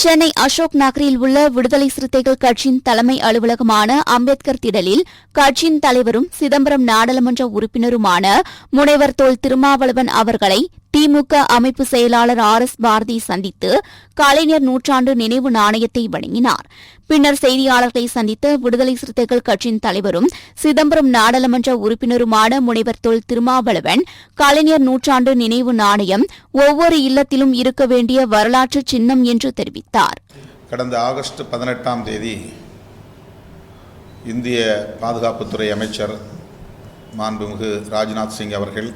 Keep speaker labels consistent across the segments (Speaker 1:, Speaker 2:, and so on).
Speaker 1: சென்னை அசோக் நகரில் உள்ள விடுதலை சிறுத்தைகள் கட்சியின் தலைமை அலுவலகமான அம்பேத்கர் திடலில் கட்சியின் தலைவரும் சிதம்பரம் நாடாளுமன்ற உறுப்பினருமான முனைவர் தோல் திருமாவளவன் அவர்களை திமுக அமைப்பு செயலாளர் ஆர் எஸ் பாரதி சந்தித்து கலைஞர் நூற்றாண்டு நினைவு நாணயத்தை வழங்கினார். பின்னர் செய்தியாளர்களை சந்தித்த விடுதலை சிறுத்தைகள் கட்சியின் தலைவரும் சிதம்பரம் நாடாளுமன்ற உறுப்பினருமான முனைவர் தொல் திருமாவளவன் கலைஞர் நூற்றாண்டு நினைவு நாணயம் ஒவ்வொரு இல்லத்திலும் இருக்க வேண்டிய வரலாற்று சின்னம் என்று தெரிவித்தார்.
Speaker 2: கடந்த ஆகஸ்ட் பதினெட்டாம் தேதி இந்திய பாதுகாப்புத்துறை அமைச்சர் மாண்புமிகு ராஜ்நாத் சிங் அவர்கள்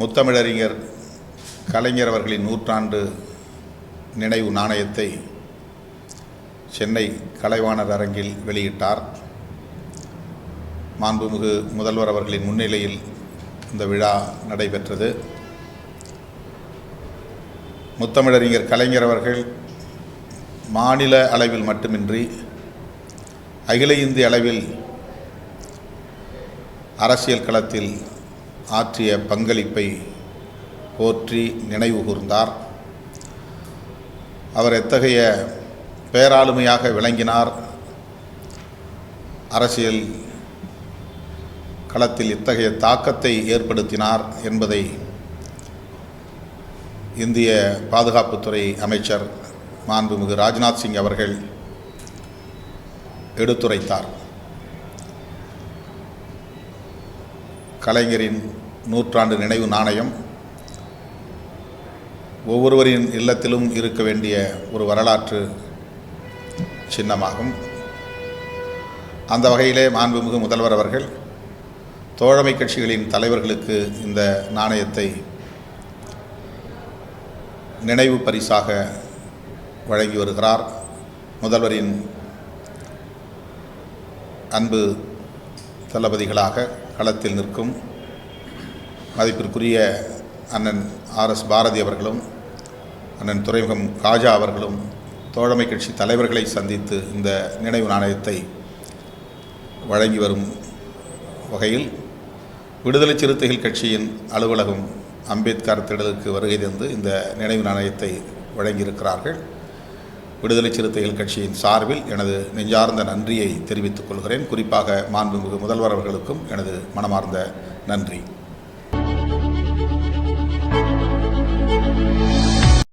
Speaker 2: முத்தமிழறிஞர் கலைஞர் அவர்களின் நூற்றாண்டு நினைவு நாணயத்தை சென்னை கலைவாணர் அரங்கில் வெளியிட்டார். மாண்புமிகு முதல்வர் அவர்களின் முன்னிலையில் இந்த விழா நடைபெற்றது. முத்தமிழறிஞர் கலைஞர் அவர்கள் மாநில அளவில் மட்டுமின்றி அகில இந்திய அளவில் அரசியல் களத்தில் ஆற்றிய பங்களிப்பை போற்றி நினைவு கூர்ந்தார். அவர் எத்தகைய பேராளுமையாக விளங்கினார். அரசியல் களத்தில் இத்தகைய தாக்கத்தை ஏற்படுத்தினார் என்பதை இந்திய பாதுகாப்புத்துறை அமைச்சர் மாண்புமிகு ராஜ்நாத் சிங் அவர்கள் எடுத்துரைத்தார். கலைஞரின் நூற்றாண்டு நினைவு நாணயம். ஒவ்வொருவரின் இல்லத்திலும் இருக்க வேண்டிய ஒரு வரலாற்று சின்னமாகும். அந்த வகையிலே மாண்புமிகு முதல்வர் அவர்கள் தோழமை கட்சிகளின் தலைவர்களுக்கு இந்த நாணயத்தை நினைவு பரிசாக வழங்கி வருகிறார். முதல்வரின் அன்பு தளபதிகளாக களத்தில் நிற்கும் மதிப்பிற்குரிய அண்ணன் ஆர் எஸ் பாரதி அவர்களும் அண்ணன் துறைமுகம் காஜா அவர்களும் தோழமை கட்சி தலைவர்களை சந்தித்து இந்த நினைவு நாணயத்தை வழங்கி வரும் வகையில் விடுதலை சிறுத்தைகள் கட்சியின் அலுவலகம் அம்பேத்கர் திடலுக்கு வருகை தந்து இந்த நினைவு நாணயத்தை வழங்கியிருக்கிறார்கள். விடுதலை சிறுத்தைகள் கட்சியின் சார்பில் எனது நெஞ்சார்ந்த நன்றியை தெரிவித்துக் கொள்கிறேன். குறிப்பாக மாண்புமிகு முதல்வர் அவர்களுக்கும் எனது மனமார்ந்த நன்றி.